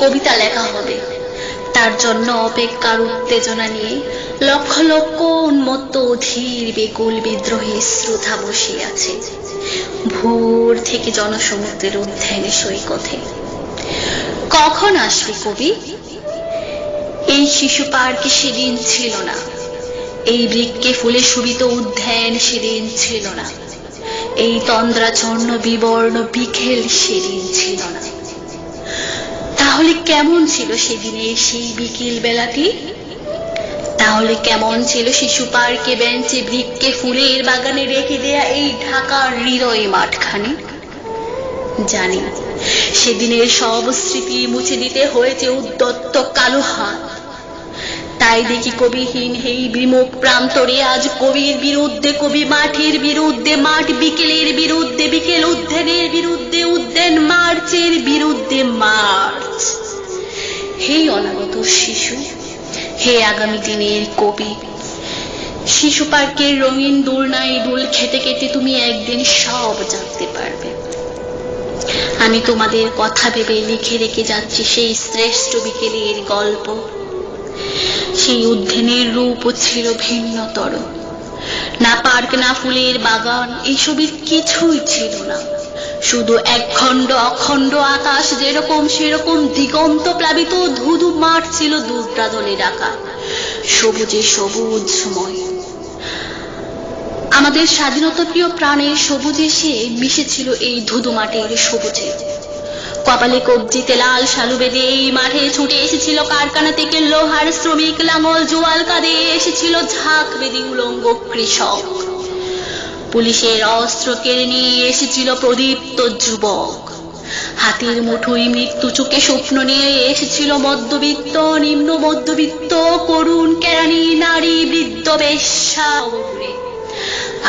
কবিতা লেখা হবে। তার জন্য অপেক্ষার উত্তেজনা নিয়ে লক্ষ লক্ষ উন্মত্ত অধীর বেকুল বিদ্রোহী শ্রোতা বসে আছে। ভোর থেকে জনসমুদ্রের উদ্যানে সৈকতে। কখন আসবে কবি? এই শিশু পার্কে সেদিন ছিল না। এই বৃক্ষে ফুলে শোভিত উদ্যান সেদিন ছিল না। এই তন্দ্রাচন্ন বিবর্ণ বিকেল সেদিন ছিল না। তাহলে কেমন ছিল সেদিনে সেই বিকেল বেলাটি? তাহলে কেমন ছিল শিশু পার্কে বেঞ্চে বৃক্ষে ফুলের বাগানে রেখে দেয়া এই ঢাকার হৃদয় মাঠখানে? জানি, সেদিনের সব স্মৃতি মুছে দিতে হয়েছে উদ্যত্ত কালো হাত। তাই দেখি কবিহীন এই বিমুখ প্রান্তরে আজ কবির বিরুদ্ধে, কবি মাঠের বিরুদ্ধে, মাঠ বিকেলের বিরুদ্ধে, বিকেল উদ্যানের বিরুদ্ধে, উদ্যান মার্চের বিরুদ্ধে মার্চ। হে অনাগত শিশু, হে আগামী দিনের কবি, শিশু পার্কের রঙিন দোলনায় দোল খেতে খেতে তুমি একদিন সব জানতে পারবে। আমি তোমাদের কথা ভেবে লিখে রেখে যাচ্ছি সেই শ্রেষ্ঠ বিকেলের গল্প। সেই উদ্যানের রূপও ছিল ভিন্নতর। না পার্ক, না ফুলের বাগান এইসবের কিছুই ছিল না। শুধু একখণ্ড, অখণ্ড আকাশ যেরকম সেরকম দিগন্ত প্লাবিত ধুধু মাঠ ছিল দুর্দাদনে ডাকা সবুজে সবুজময় আমাদের স্বাধীনতা প্রিয় প্রাণের সবুজে সে মিশেছিল এই ধুধু মাঠের সবুজে। কপালে কবজিতে লাল শালু বেঁধে এই মাঠে ছুটে এসেছিল কারখানা থেকে লোহার শ্রমিক লাঙল জোয়াল কাঁধে এসেছিল ঝাঁক বেদি উলঙ্গ কৃষক। পুলিশের অস্ত্র কেড়ে নিয়ে এসেছিল প্রদীপ্ত যুবক। হাতির মুঠোই মৃত্যু চোখে স্বপ্ন নিয়ে এসেছিল মধ্যবিত্ত, নিম্ন মধ্যবিত্ত, করুণ কেরানি নারী, বৃদ্ধ, বেশ্যা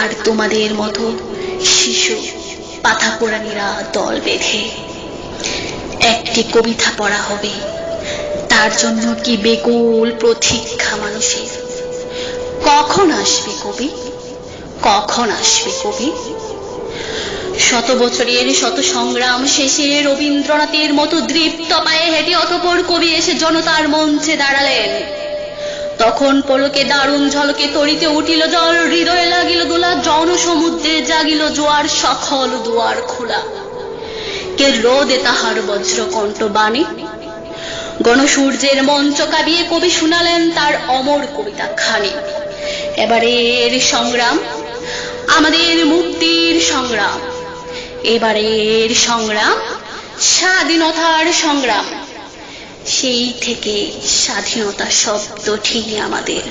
আর তোমাদের মতো শিশু পাথা পোড়ানিরা দল বেঁধে একটি কবিতা পড়া হবে। তার জন্য কি বেকুল প্রতীক্ষা মানুষের? কখন আসবে কবি? কখন আসবে কবি? শত বছরের শত সংগ্রাম শেষে রবীন্দ্রনাথের মতো দৃপ্ত পায়ে হেঁটে অতপর কবি এসে জনতার মঞ্চে দাঁড়ালেন। তখন পলকে দারুণ ঝলকে তরিতে উঠিল জল, হৃদয়ে লাগিল দোলা, জনসমুদ্রে জাগিল জোয়ার, সকল দুয়ার খোলা। কে রোদে তাহার বজ্রকণ্ঠ বাণী গণসূর্যের মঞ্চ কাবিয়ে কবি শুনালেন তার অমর কবিতা খানি। এবারের সংগ্রাম, আমাদের মুক্তির সংগ্রাম। এবারের সংগ্রাম, স্বাধীনতার সংগ্রাম। সেই থেকে স্বাধীনতা শব্দটি আমাদের।